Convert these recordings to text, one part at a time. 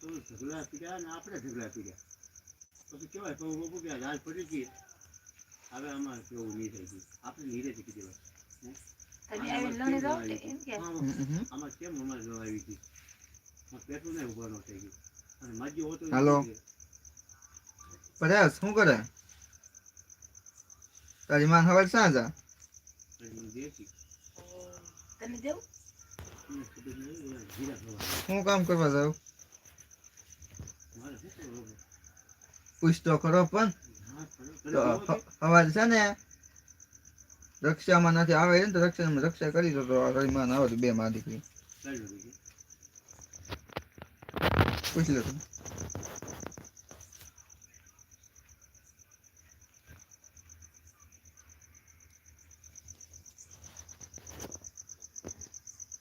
તો ઢગલા પીડ્યા અને આપણે ઢગલા પીડ્યા પછી કહેવાય તો બાપુ કે લાલ પડી ગઈ. હવે આમાં કેવું નહીં થઈ ગયું. આપણે નીરે કીધી વાત તમે આવી લણી રહો ને એમ કે? આમાં કેમ અમારે જવા આવી આ પેટનું નહીં ઊભા ન થઈ ગયું. અને માજી હોતો હાલો. પરેશ શું કરે? તારી માં ખબર શા જા શું કામ કરવા જાવ મારે શું કરવું હવે? પૂછ તો ખરો પણ તો તને ખબર હ- હવારે છે ને રક્ષામાં નથી આવે ને તો રક્ષામાં રક્ષા કરી દો તો રહીમાં આવે બે માં દીકરી પૂછી લો નથી. પૂછ લે તું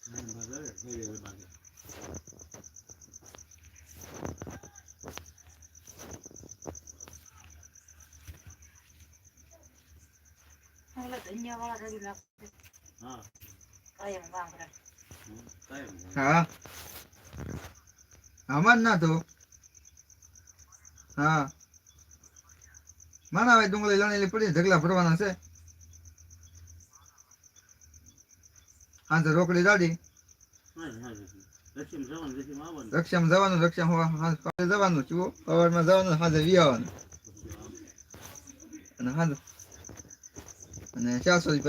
બરાબર. થઈ હા કાયમ કામ કરે હમ, કાંઈ નહીં. હા આમાં જ ના તો હા માના હવે ડુંગળી લણેલી પડી ઢગલા ભરવાના છે હા તો રોકડી દાડી રક્ષા હા, હા. જવાનું, રક્ષા રક્ષામાં જવાનું રક્ષામાં હા કાલે જવાનું ચુઓ સવારમાં જવાનું સાંજે વી આવવાનું આમ. અને સાંજે અને ચારસો રૂપિયા